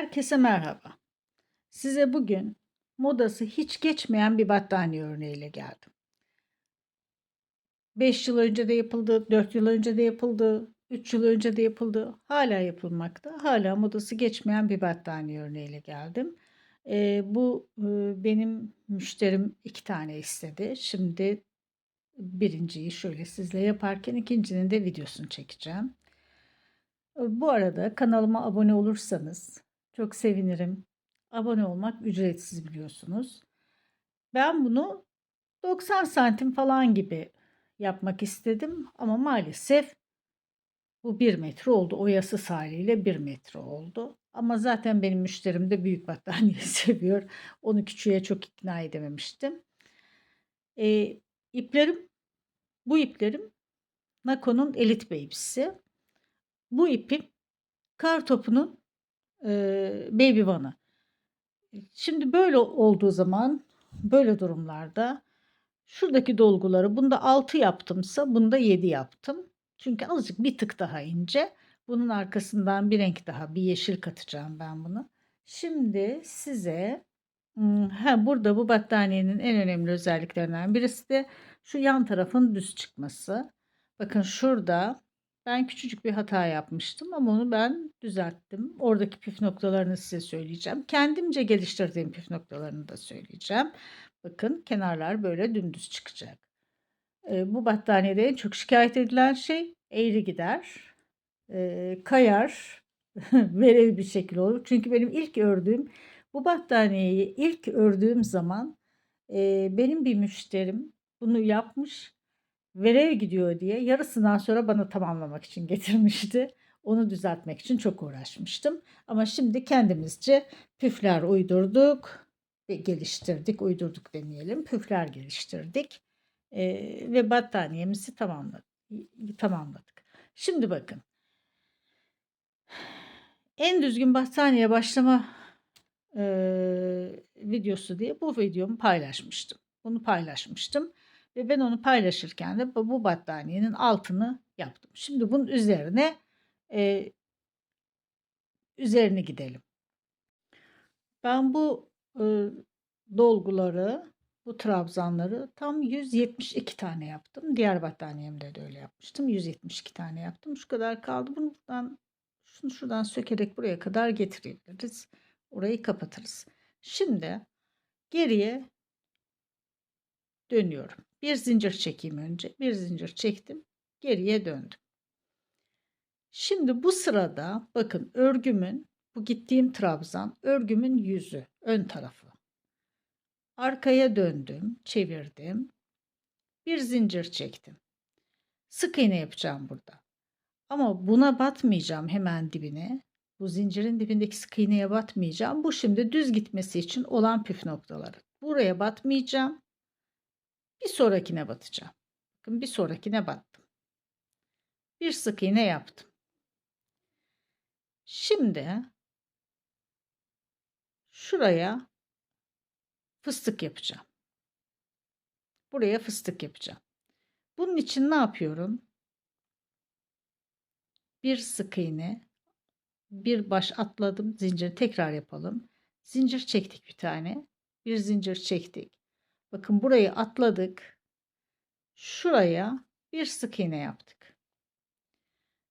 Herkese merhaba. Size bugün modası hiç geçmeyen bir battaniye örneğiyle geldim. 5 yıl önce de yapıldı, 4 yıl önce de yapıldı, 3 yıl önce de yapıldı. Hala yapılmakta. Hala modası geçmeyen bir battaniye örneğiyle geldim. Ee, bu e, benim müşterim iki tane istedi. Şimdi birinciyi şöyle sizle yaparken ikincinin de videosunu çekeceğim. Bu arada kanalıma abone olursanız çok sevinirim. Abone olmak ücretsiz biliyorsunuz. Ben bunu 90 santim falan gibi yapmak istedim ama maalesef bu 1 metre oldu. Oyasız haliyle 1 metre oldu. Ama zaten benim müşterim de büyük battaniye seviyor. Onu küçüğe çok ikna edememiştim. E, iplerim, bu iplerim Nako'nun Elite Baby'si. Bu ipim kar topunun Baby One'ı. Şimdi böyle olduğu zaman böyle durumlarda şuradaki dolguları bunda 6 yaptımsa bunda 7 yaptım. Çünkü azıcık bir tık daha ince. Bunun arkasından bir renk daha bir yeşil katacağım ben bunu. Şimdi size ha, burada bu battaniyenin en önemli özelliklerinden birisi de şu yan tarafın düz çıkması. Bakın şurada ben küçücük bir hata yapmıştım ama onu ben düzelttim. Oradaki püf noktalarını size söyleyeceğim. Kendimce geliştirdiğim püf noktalarını da söyleyeceğim. Bakın kenarlar böyle dümdüz çıkacak. E, bu battaniyede en çok şikayet edilen şey eğri gider, e, kayar, verev bir şekil olur. Çünkü benim ilk ördüğüm bu battaniyeyi ilk ördüğüm zaman e, benim bir müşterim bunu yapmış verev gidiyor diye yarısından sonra bana tamamlamak için getirmişti. Onu düzeltmek için çok uğraşmıştım. Ama şimdi kendimizce püfler uydurduk ve geliştirdik. Uydurduk demeyelim. Püfler geliştirdik. Ee, ve battaniyemizi tamamladık. tamamladık. Şimdi bakın. En düzgün battaniye başlama e, videosu diye bu videomu paylaşmıştım. Bunu paylaşmıştım. Ve ben onu paylaşırken de bu battaniyenin altını yaptım. Şimdi bunun üzerine e, üzerine gidelim. Ben bu e, dolguları, bu trabzanları tam 172 tane yaptım. Diğer battaniyemde de öyle yapmıştım. 172 tane yaptım. Şu kadar kaldı. Bunu buradan şunu şuradan sökerek buraya kadar getirebiliriz. Orayı kapatırız. Şimdi geriye dönüyorum. Bir zincir çekeyim önce. Bir zincir çektim. Geriye döndüm. Şimdi bu sırada bakın örgümün bu gittiğim trabzan örgümün yüzü ön tarafı. Arkaya döndüm, çevirdim. Bir zincir çektim. Sık iğne yapacağım burada. Ama buna batmayacağım hemen dibine. Bu zincirin dibindeki sık iğneye batmayacağım. Bu şimdi düz gitmesi için olan püf noktaları. Buraya batmayacağım. Bir sonrakine batacağım. Bakın bir sonrakine battım. Bir sık iğne yaptım. Şimdi şuraya fıstık yapacağım. Buraya fıstık yapacağım. Bunun için ne yapıyorum? Bir sık iğne, bir baş atladım, zinciri tekrar yapalım. Zincir çektik bir tane. Bir zincir çektik. Bakın burayı atladık. Şuraya bir sık iğne yaptık.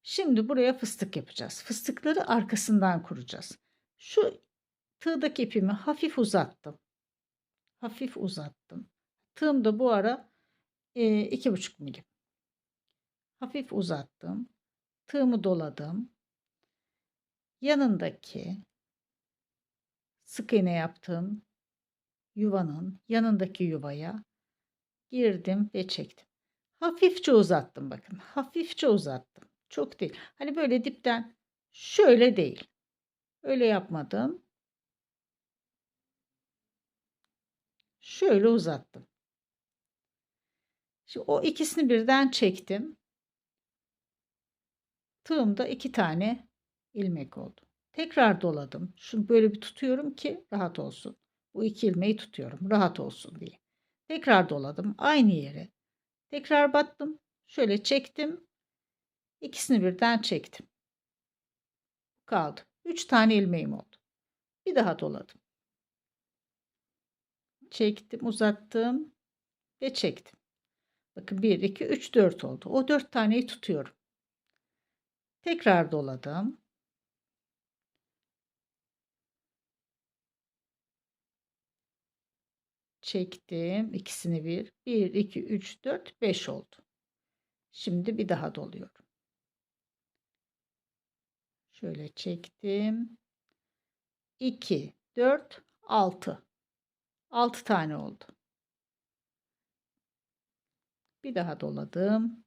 Şimdi buraya fıstık yapacağız. Fıstıkları arkasından kuracağız. Şu tığdaki ipimi hafif uzattım. Hafif uzattım. Tığım da bu ara e, iki buçuk milim. Hafif uzattım. Tığımı doladım. Yanındaki sık iğne yaptığım yuvanın yanındaki yuvaya girdim ve çektim. Hafifçe uzattım bakın. Hafifçe uzattım. Çok değil. Hani böyle dipten şöyle değil. Öyle yapmadım. Şöyle uzattım. Şimdi o ikisini birden çektim. Tığımda iki tane ilmek oldu. Tekrar doladım. Şunu böyle bir tutuyorum ki rahat olsun. Bu iki ilmeği tutuyorum rahat olsun diye. Tekrar doladım aynı yere. Tekrar battım. Şöyle çektim. İkisini birden çektim. Kaldı. Üç tane ilmeğim oldu. Bir daha doladım. Çektim, uzattım ve çektim. Bakın 1, 2, 3, 4 oldu. O 4 taneyi tutuyorum. Tekrar doladım. Çektim. ikisini bir. 1, 2, 3, 4, 5 oldu. Şimdi bir daha doluyorum. Şöyle çektim. 2, 4, 6. 6 tane oldu. Bir daha doladım.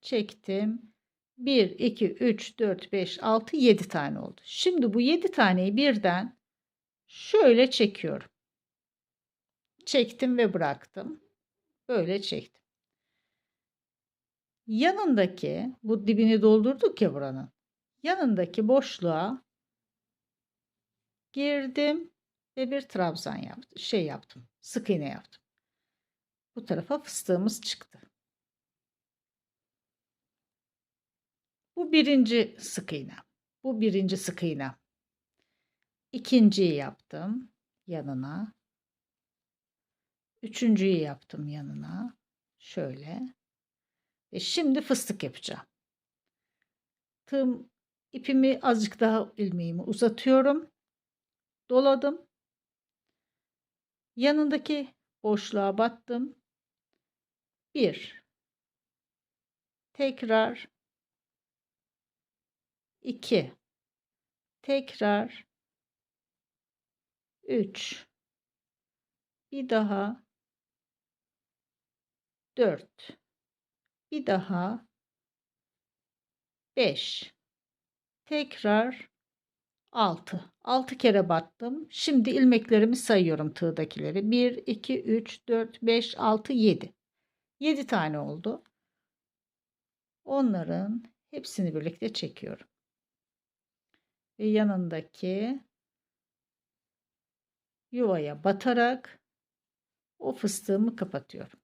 Çektim. 1, 2, 3, 4, 5, 6, 7 tane oldu. Şimdi bu 7 taneyi birden şöyle çekiyorum. Çektim ve bıraktım. Böyle çektim. Yanındaki bu dibini doldurduk ya buranın. Yanındaki boşluğa girdim ve bir trabzan yaptım. Şey yaptım. Sık iğne yaptım. Bu tarafa fıstığımız çıktı. Bu birinci sık iğne. Bu birinci sık iğne. İkinciyi yaptım yanına. Üçüncüyü yaptım yanına. Şöyle. Ve şimdi fıstık yapacağım. Tığım ipimi azıcık daha ilmeğimi uzatıyorum. Doladım. Yanındaki boşluğa battım. Bir. Tekrar 2 tekrar 3 bir daha. 4 bir daha. 5 tekrar. 6 6 kere battım. Şimdi ilmeklerimi sayıyorum tığdakileri. 1 2 3 4 5 6 7 7 tane oldu. Onların hepsini birlikte çekiyorum. Ve yanındaki yuvaya batarak o fıstığımı kapatıyorum.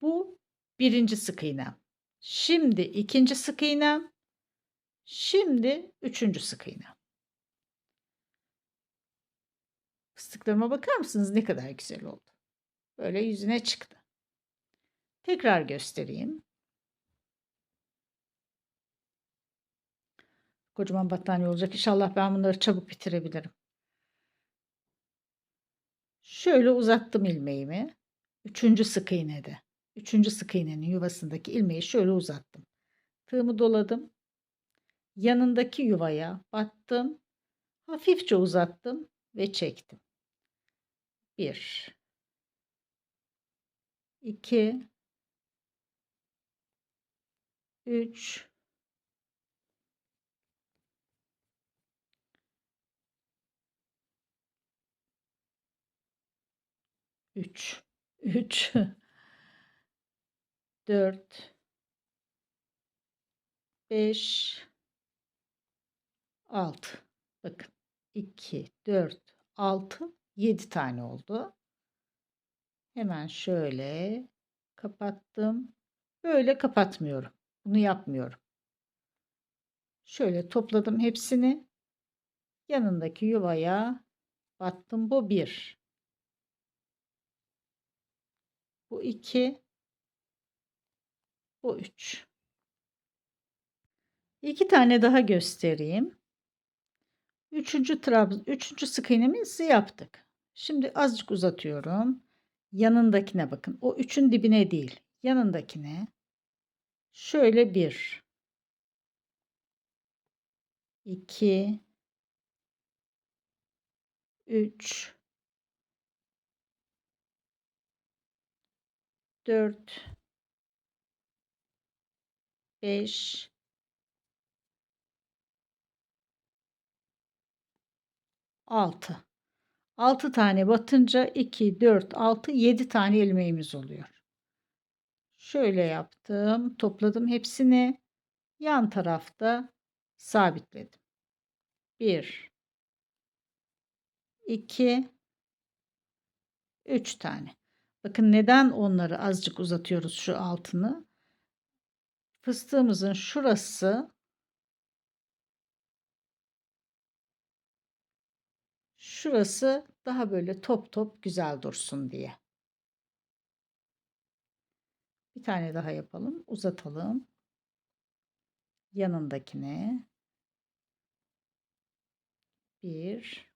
Bu birinci sık iğnem. Şimdi ikinci sık iğnem. Şimdi üçüncü sık iğnem. Fıstıklarıma bakar mısınız ne kadar güzel oldu. Böyle yüzüne çıktı. Tekrar göstereyim. Kocaman battaniye olacak. İnşallah ben bunları çabuk bitirebilirim. Şöyle uzattım ilmeğimi. Üçüncü sık iğnede. Üçüncü sık iğnenin yuvasındaki ilmeği şöyle uzattım. Tığımı doladım. Yanındaki yuvaya battım. Hafifçe uzattım ve çektim. Bir, iki, üç, 3 3 4 5 6 bakın 2 4 6 7 tane oldu. Hemen şöyle kapattım. Böyle kapatmıyorum. Bunu yapmıyorum. Şöyle topladım hepsini. Yanındaki yuvaya battım. Bu bir. Bu 2. Bu 3. İki tane daha göstereyim. Üçüncü trabzan, üçüncü sık iğnemizi yaptık. Şimdi azıcık uzatıyorum. Yanındakine bakın. O üçün dibine değil. Yanındakine. Şöyle bir. iki, üç, 4 5 6 6 tane batınca 2 4 6 7 tane ilmeğimiz oluyor. Şöyle yaptım, topladım hepsini. Yan tarafta sabitledim. 1 2 3 tane. Bakın neden onları azıcık uzatıyoruz şu altını. Fıstığımızın şurası şurası daha böyle top top güzel dursun diye. Bir tane daha yapalım. Uzatalım. Yanındakine. Bir.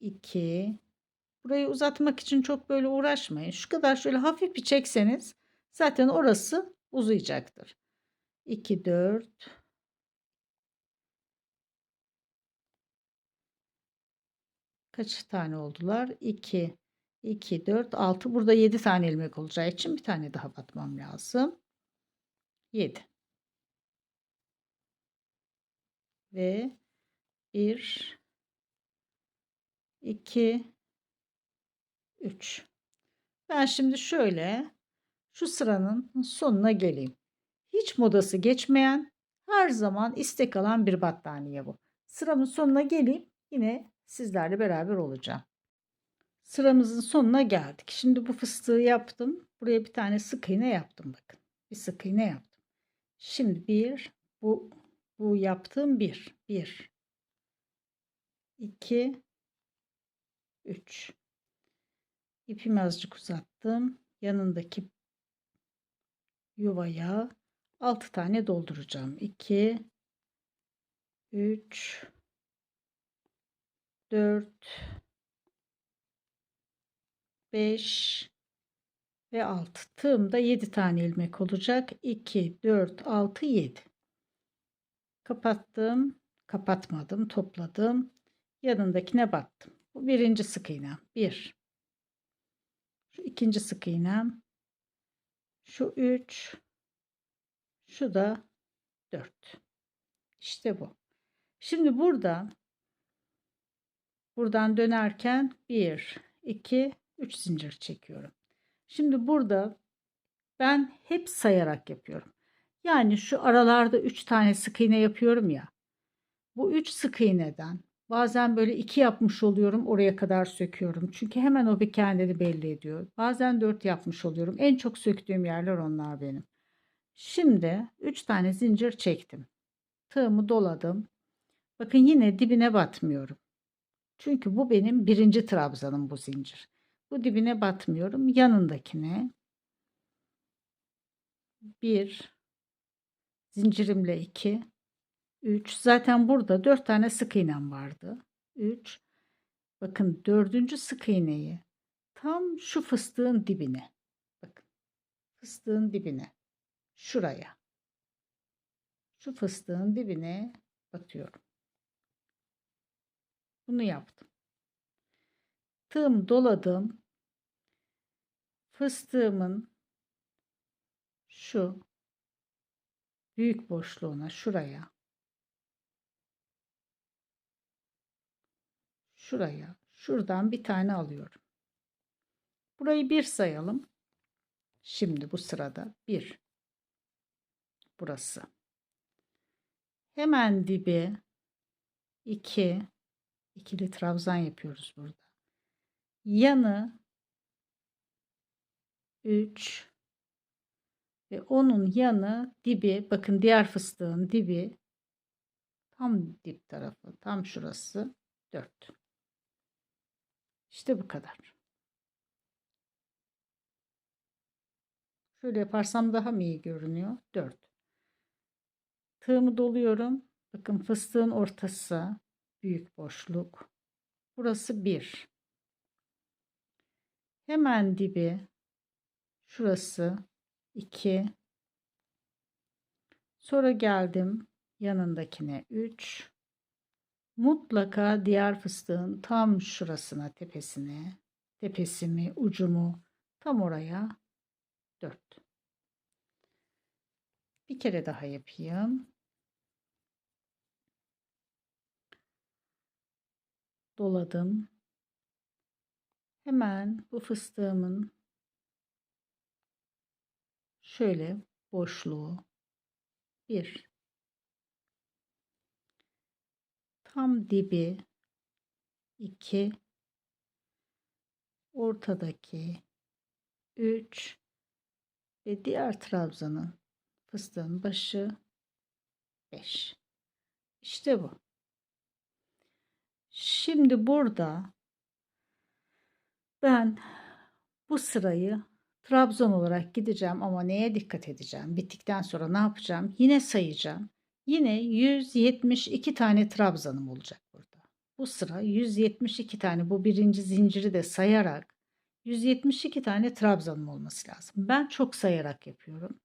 iki Burayı uzatmak için çok böyle uğraşmayın. Şu kadar şöyle hafif bir çekseniz zaten orası uzayacaktır. 2, 4, kaç tane oldular? 2, 2, 4, 6. Burada 7 tane ilmek olacağı için bir tane daha batmam lazım. 7. Ve 1, 2, 3. Ben şimdi şöyle şu sıranın sonuna geleyim. Hiç modası geçmeyen, her zaman istek alan bir battaniye bu. Sıramın sonuna geleyim. Yine sizlerle beraber olacağım. Sıramızın sonuna geldik. Şimdi bu fıstığı yaptım. Buraya bir tane sık iğne yaptım bakın. Bir sık iğne yaptım. Şimdi bir bu bu yaptığım bir. Bir. iki, Üç. İpimi azıcık uzattım. Yanındaki yuvaya 6 tane dolduracağım. 2 3 4 5 ve 6 tığımda 7 tane ilmek olacak. 2 4 6 7 kapattım. Kapatmadım. Topladım. Yanındakine battım. Bu birinci sık iğnem. 1 şu ikinci sık iğnem şu 3 şu da 4 işte bu. Şimdi burada buradan dönerken 1 2 3 zincir çekiyorum. Şimdi burada ben hep sayarak yapıyorum. Yani şu aralarda 3 tane sık iğne yapıyorum ya. Bu 3 sık iğneden Bazen böyle iki yapmış oluyorum oraya kadar söküyorum. Çünkü hemen o bir kendini belli ediyor. Bazen dört yapmış oluyorum. En çok söktüğüm yerler onlar benim. Şimdi üç tane zincir çektim. Tığımı doladım. Bakın yine dibine batmıyorum. Çünkü bu benim birinci trabzanım bu zincir. Bu dibine batmıyorum. Yanındakine bir zincirimle iki 3. Zaten burada 4 tane sık iğnem vardı. 3. Bakın dördüncü sık iğneyi tam şu fıstığın dibine. Bakın fıstığın dibine. Şuraya. Şu fıstığın dibine batıyorum. Bunu yaptım. Tığım doladım. Fıstığımın şu büyük boşluğuna şuraya şuraya şuradan bir tane alıyorum. Burayı bir sayalım. Şimdi bu sırada bir. Burası. Hemen dibi iki. ikili trabzan yapıyoruz burada. Yanı 3 ve onun yanı dibi bakın diğer fıstığın dibi tam dip tarafı tam şurası 4 işte bu kadar. Şöyle yaparsam daha mı iyi görünüyor? 4. Tığımı doluyorum. Bakın fıstığın ortası büyük boşluk. Burası 1. Hemen dibi şurası 2. Sonra geldim yanındakine 3. Mutlaka diğer fıstığın tam şurasına tepesine, tepesimi, ucumu tam oraya 4. Bir kere daha yapayım. Doladım. Hemen bu fıstığımın şöyle boşluğu bir tam dibi 2 ortadaki 3 ve diğer trabzanın fıstığın başı 5 işte bu Şimdi burada ben bu sırayı Trabzon olarak gideceğim ama neye dikkat edeceğim? Bittikten sonra ne yapacağım? Yine sayacağım. Yine 172 tane trabzanım olacak burada. Bu sıra 172 tane bu birinci zinciri de sayarak 172 tane trabzanım olması lazım. Ben çok sayarak yapıyorum.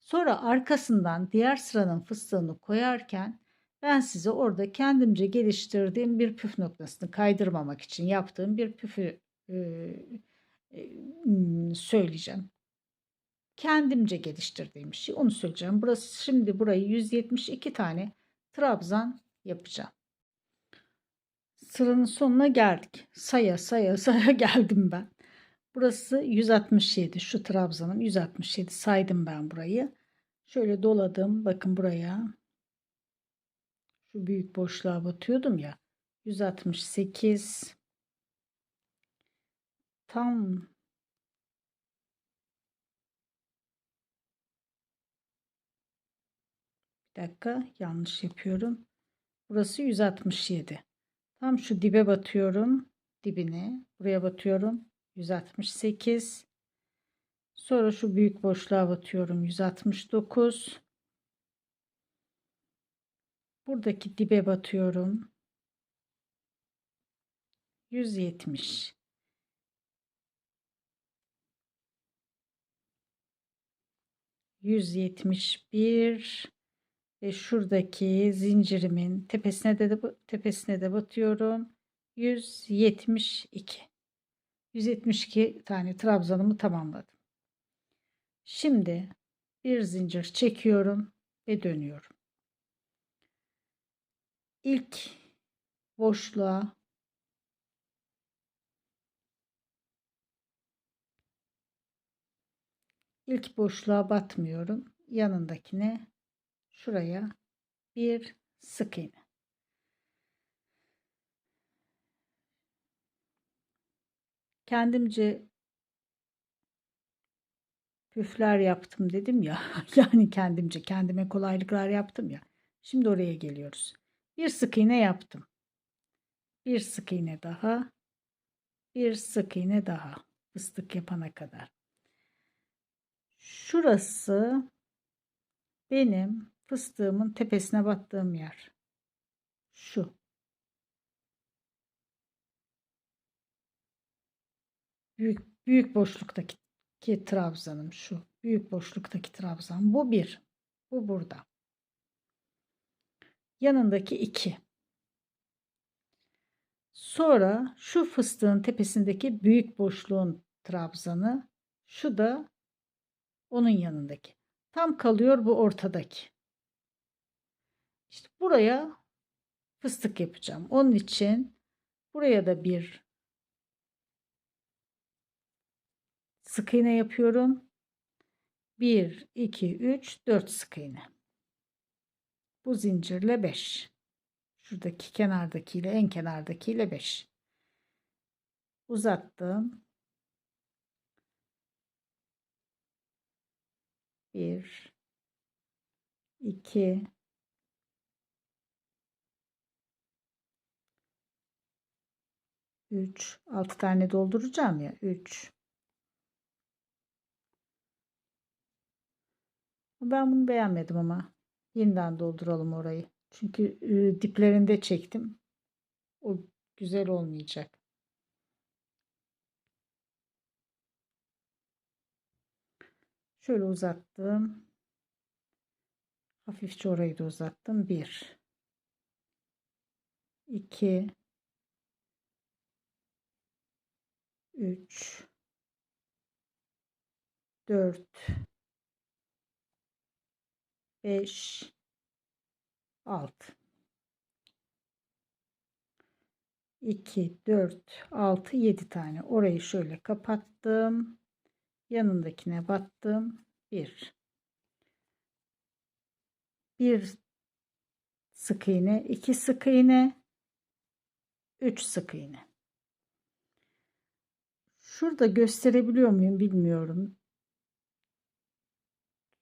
Sonra arkasından diğer sıranın fıstığını koyarken ben size orada kendimce geliştirdiğim bir püf noktasını kaydırmamak için yaptığım bir püfü e, e, söyleyeceğim. Kendimce geliştirdiğim bir şey. Onu söyleyeceğim. Burası şimdi burayı 172 tane trabzan yapacağım. Sıranın sonuna geldik. Saya saya saya geldim ben. Burası 167. Şu trabzanım 167 saydım ben burayı. Şöyle doladım. Bakın buraya. Şu büyük boşluğa batıyordum ya. 168 tam bir dakika yanlış yapıyorum. Burası 167. Tam şu dibe batıyorum. Dibine. Buraya batıyorum. 168. Sonra şu büyük boşluğa batıyorum. 169. Buradaki dibe batıyorum. 170. 171 ve şuradaki zincirimin tepesine de, tepesine de batıyorum. 172. 172 tane trabzanımı tamamladım. Şimdi bir zincir çekiyorum ve dönüyorum. İlk boşluğa ilk boşluğa batmıyorum. Yanındakine şuraya bir sık iğne. Kendimce püfler yaptım dedim ya. Yani kendimce kendime kolaylıklar yaptım ya. Şimdi oraya geliyoruz. Bir sık iğne yaptım. Bir sık iğne daha. Bir sık iğne daha. Fıstık yapana kadar. Şurası benim fıstığımın tepesine battığım yer. Şu. Büyük büyük boşluktaki ki trabzanım şu. Büyük boşluktaki trabzan. Bu bir. Bu burada. Yanındaki iki. Sonra şu fıstığın tepesindeki büyük boşluğun trabzanı. Şu da onun yanındaki. Tam kalıyor bu ortadaki. İşte buraya fıstık yapacağım. Onun için buraya da bir sık iğne yapıyorum. 1, 2, 3, 4 sık iğne. Bu zincirle 5. Şuradaki kenardakiyle en kenardakiyle 5. Uzattım. 1 2 3 6 tane dolduracağım ya 3 Ben bunu beğenmedim ama yeniden dolduralım orayı. Çünkü e, diplerinde çektim. O güzel olmayacak. Şöyle uzattım. Hafifçe orayı da uzattım. 1 2 3 4 5 6 2 4 6 7 tane orayı şöyle kapattım yanındakine battım. Bir. Bir sık iğne, iki sık iğne, üç sık iğne. Şurada gösterebiliyor muyum bilmiyorum.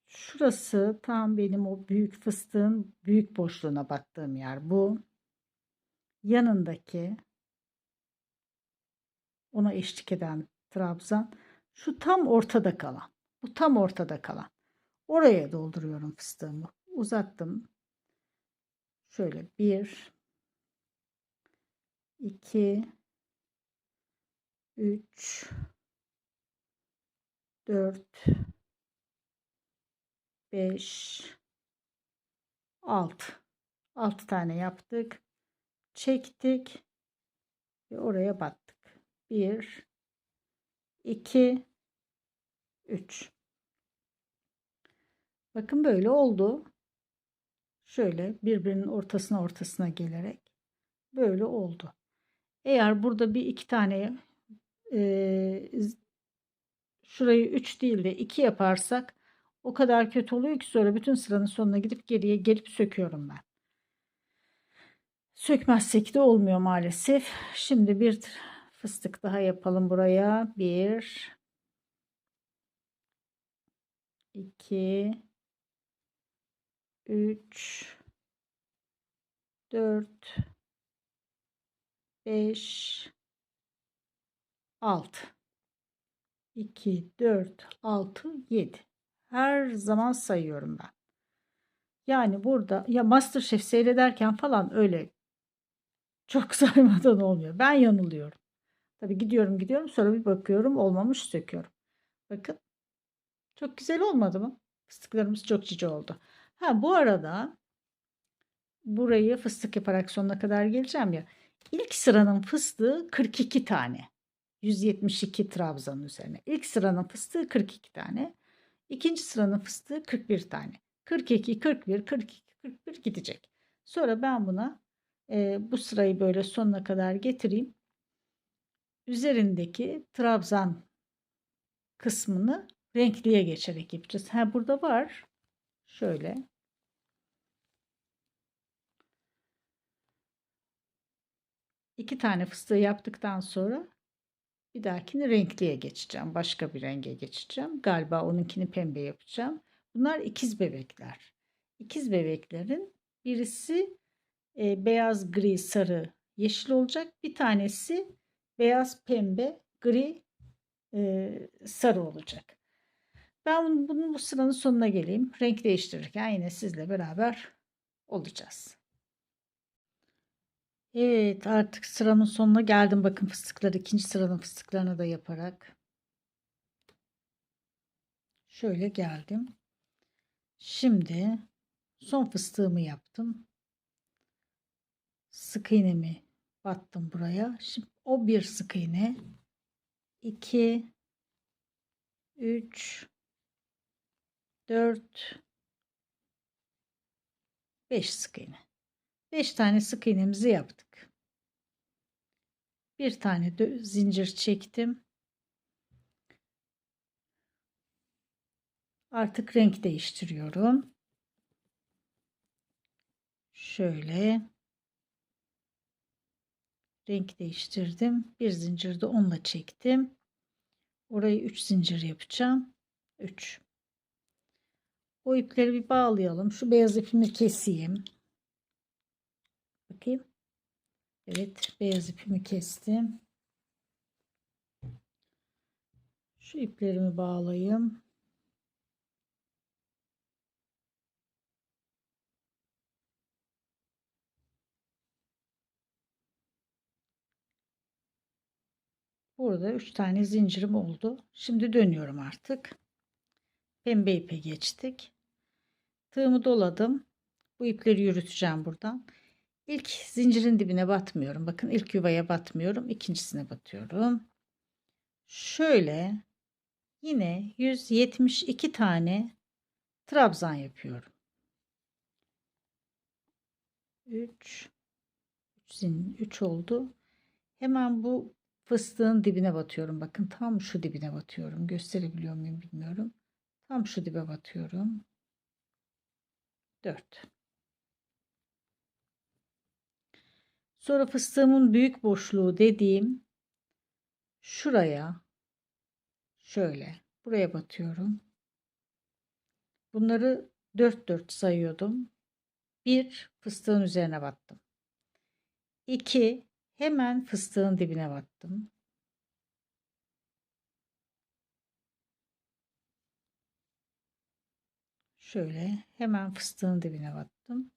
Şurası tam benim o büyük fıstığın büyük boşluğuna battığım yer. Bu yanındaki ona eşlik eden trabzan şu tam ortada kalan. Bu tam ortada kalan. Oraya dolduruyorum fıstığımı. Uzattım. Şöyle bir, iki, üç, dört, beş, altı. Altı tane yaptık. Çektik ve oraya battık. Bir, iki, üç. Bakın böyle oldu. Şöyle birbirinin ortasına ortasına gelerek böyle oldu. Eğer burada bir iki tane e, şurayı 3 değil de 2 yaparsak o kadar kötü oluyor ki sonra bütün sıranın sonuna gidip geriye gelip söküyorum ben. Sökmezsek de olmuyor maalesef. Şimdi bir fıstık daha yapalım buraya. 1 2 3 4 5 6 2 4 6 7 her zaman sayıyorum ben. Yani burada ya MasterChef seyrederken falan öyle çok saymadan olmuyor. Ben yanılıyorum. Tabii gidiyorum gidiyorum sonra bir bakıyorum olmamış söküyorum. Bakın çok güzel olmadı mı? Fıstıklarımız çok cici oldu. Ha bu arada burayı fıstık yaparak sonuna kadar geleceğim ya. İlk sıranın fıstığı 42 tane. 172 trabzanın üzerine. İlk sıranın fıstığı 42 tane. İkinci sıranın fıstığı 41 tane. 42, 41, 42, 41 gidecek. Sonra ben buna e, bu sırayı böyle sonuna kadar getireyim. Üzerindeki trabzan kısmını renkliye geçerek yapacağız. Ha burada var. Şöyle. İki tane fıstığı yaptıktan sonra bir dahakini renkliye geçeceğim. Başka bir renge geçeceğim. Galiba onunkini pembe yapacağım. Bunlar ikiz bebekler. İkiz bebeklerin birisi e, beyaz, gri, sarı, yeşil olacak. Bir tanesi beyaz, pembe, gri, e, sarı olacak. Ben bunun bu sıranın sonuna geleyim. Renk değiştirirken yine sizle beraber olacağız. Evet artık sıramın sonuna geldim. Bakın fıstıkları ikinci sıranın fıstıklarını da yaparak. Şöyle geldim. Şimdi son fıstığımı yaptım. Sık iğnemi battım buraya. Şimdi o bir sık iğne. 2 3 4 5 sık iğne. 5 tane sık iğnemizi yaptık. Bir tane zincir çektim. Artık renk değiştiriyorum. Şöyle renk değiştirdim. Bir zincir de onunla çektim. Orayı 3 zincir yapacağım. 3. O ipleri bir bağlayalım. Şu beyaz ipimi keseyim. Bakayım. Evet beyaz ipimi kestim. Şu iplerimi bağlayayım. Burada 3 tane zincirim oldu. Şimdi dönüyorum artık. Pembe ipe geçtik. Tığımı doladım. Bu ipleri yürüteceğim buradan. İlk zincirin dibine batmıyorum. Bakın ilk yuvaya batmıyorum. ikincisine batıyorum. Şöyle yine 172 tane trabzan yapıyorum. 3 3, 3 oldu. Hemen bu fıstığın dibine batıyorum. Bakın tam şu dibine batıyorum. Gösterebiliyor muyum bilmiyorum. Tam şu dibe batıyorum. 4 Sonra fıstığımın büyük boşluğu dediğim şuraya şöyle buraya batıyorum. Bunları 4 4 sayıyordum. Bir fıstığın üzerine battım. 2 hemen fıstığın dibine battım. Şöyle hemen fıstığın dibine battım.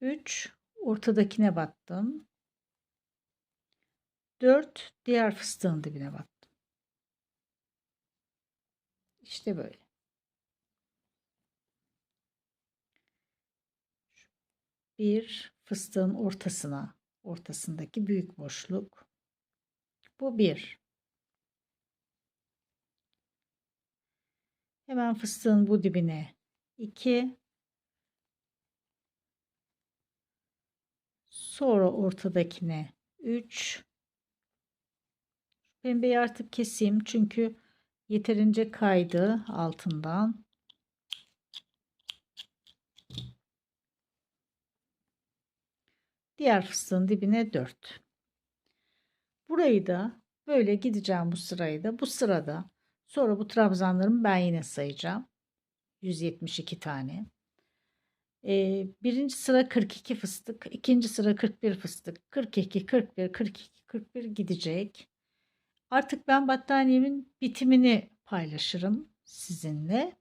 3 ortadakine battım. 4 diğer fıstığın dibine battım. İşte böyle. Bir fıstığın ortasına, ortasındaki büyük boşluk. Bu bir. Hemen fıstığın bu dibine 2 sonra ortadakine 3 pembeyi artık keseyim çünkü yeterince kaydı altından diğer fıstığın dibine 4 burayı da böyle gideceğim bu sırayı da bu sırada Sonra bu trabzanlarımı ben yine sayacağım. 172 tane. Birinci sıra 42 fıstık. ikinci sıra 41 fıstık. 42, 41, 42, 41 gidecek. Artık ben battaniyemin bitimini paylaşırım sizinle.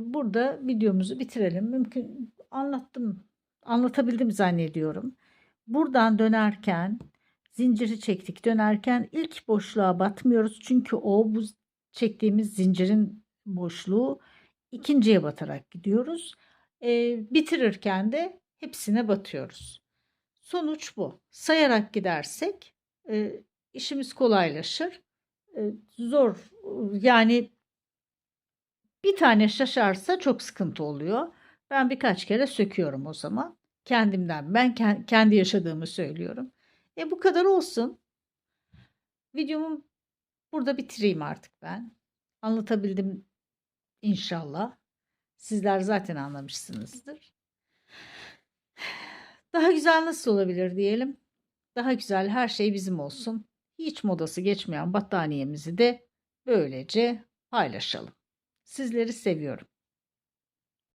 Burada videomuzu bitirelim. Mümkün anlattım, anlatabildim zannediyorum. Buradan dönerken zinciri çektik dönerken ilk boşluğa batmıyoruz. Çünkü o bu çektiğimiz zincirin boşluğu ikinciye batarak gidiyoruz. E, bitirirken de hepsine batıyoruz. Sonuç bu. Sayarak gidersek e, işimiz kolaylaşır. E, zor yani bir tane şaşarsa çok sıkıntı oluyor. Ben birkaç kere söküyorum o zaman. Kendimden ben kendi yaşadığımı söylüyorum. E bu kadar olsun. Videomu burada bitireyim artık ben. Anlatabildim inşallah. Sizler zaten anlamışsınızdır. Daha güzel nasıl olabilir diyelim. Daha güzel her şey bizim olsun. Hiç modası geçmeyen battaniyemizi de böylece paylaşalım. Sizleri seviyorum.